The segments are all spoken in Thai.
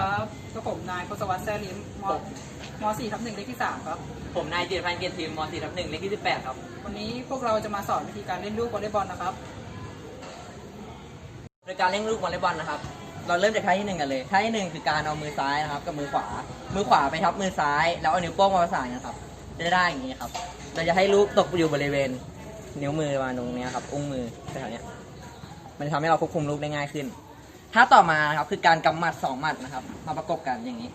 ครับก็ผมนายพศวัตรแซ่ลิ้มมมสี่ทับหนึ่งเลขที่สามครับ ผมนายจิรพันธ์เกียรติทีมม .4 ทับ1เลขที่18ครับ วันนี้พวกเราจะมาสอนวิธีการเล่นลูกวอลเลย์บอลนะครับ โดยการเล่นลูกวอลเลย์บอลนะครับ เราเริ่มจากท่าที่หนึ่งกันเลยท่าที่หนึ่งคือการเอามือซ้ายนะครับกับมือขวา มือขวาไปทับมือซ้าย แล้วเอานิ้วโป้งมาประสานกันครับ จะได้อย่างนี้ครับ เราจะให้ลูกตกอยู่บริเวณ นิ้วมือมาตรงเนี้ยครับ อุ้งมือแถวๆเนี้ยมันจะทำให้เราควบคุมลูกได้ง่ายขึ้น ท่าต่อมานะครับคือการกำหมัดสองหมัดนะครับ มาประกบกันอย่างนี้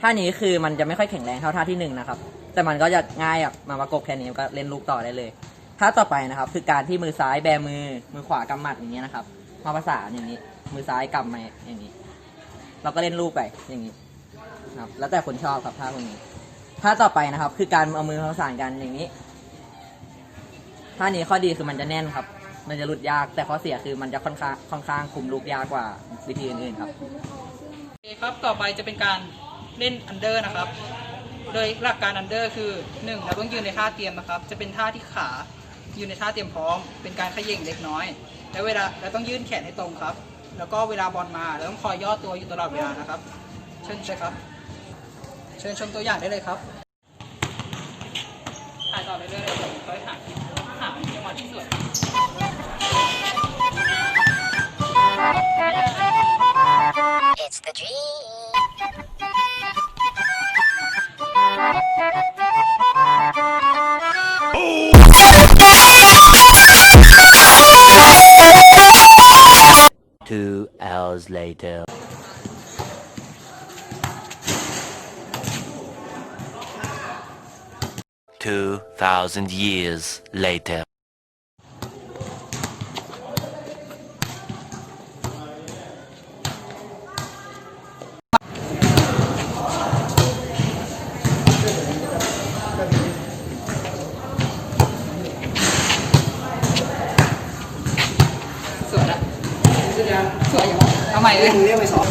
ท่านี้คือมันจะไม่ค่อยแข็งแรงเท่าท่าที่หนึ่งนะครับ แต่มันก็จะง่ายอะมาประกบแค่นี้ก็เล่นลูกต่อได้เลยท่าต่อไปนะครับ คือการที่มือซ้ายแบมือมือขวากำหมัดอย่างนี้นะครับ มาประสานอย่างนี้ มือซ้ายกำมาอย่างนี้ เราก็เล่นลูกไปอย่างนี้ครับ แล้วแต่คนชอบครับท่าพวกนี้ท่าต่อไปนะครับ คือการเอามือประสานกันอย่างนี้ท่านี้ข้อดีคือมันจะแน่นครับ มันจะหลุดยาก แต่ข้อเสียคือมันจะค่อนข้างค่อนข้างคุมลูกยากกว่าวิธีอื่นๆครับโอเคครับต่อไปจะเป็นการเล่นอันเดอร์นะครับ โดยหลักการอันเดอร์คือหนึ่งเราต้องยืนในท่าเตรียมนะครับ จะเป็นท่าที่ขาอยืนในท่าเตรียมพร้อม เป็นการขย่งเล็กน้อย แล้วเวลาเราต้องยื่นแขนให้ตรงครับ แล้วก็เวลาบอลมาเราต้องคอยย่อตัวอยู่ตลอดเวลานะครับ เชิญเชิญครับ เชิญชมตัวอย่างได้เลยครับ Two hours later. Two thousand years later. เอาใหม่เลยเรียกไปสอง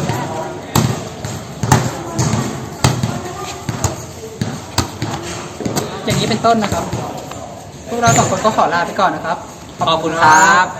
อย่างนี้เป็นต้นนะครับ พวกเราสองคนก็ขอลาไปก่อนนะครับ ขอบคุณครับ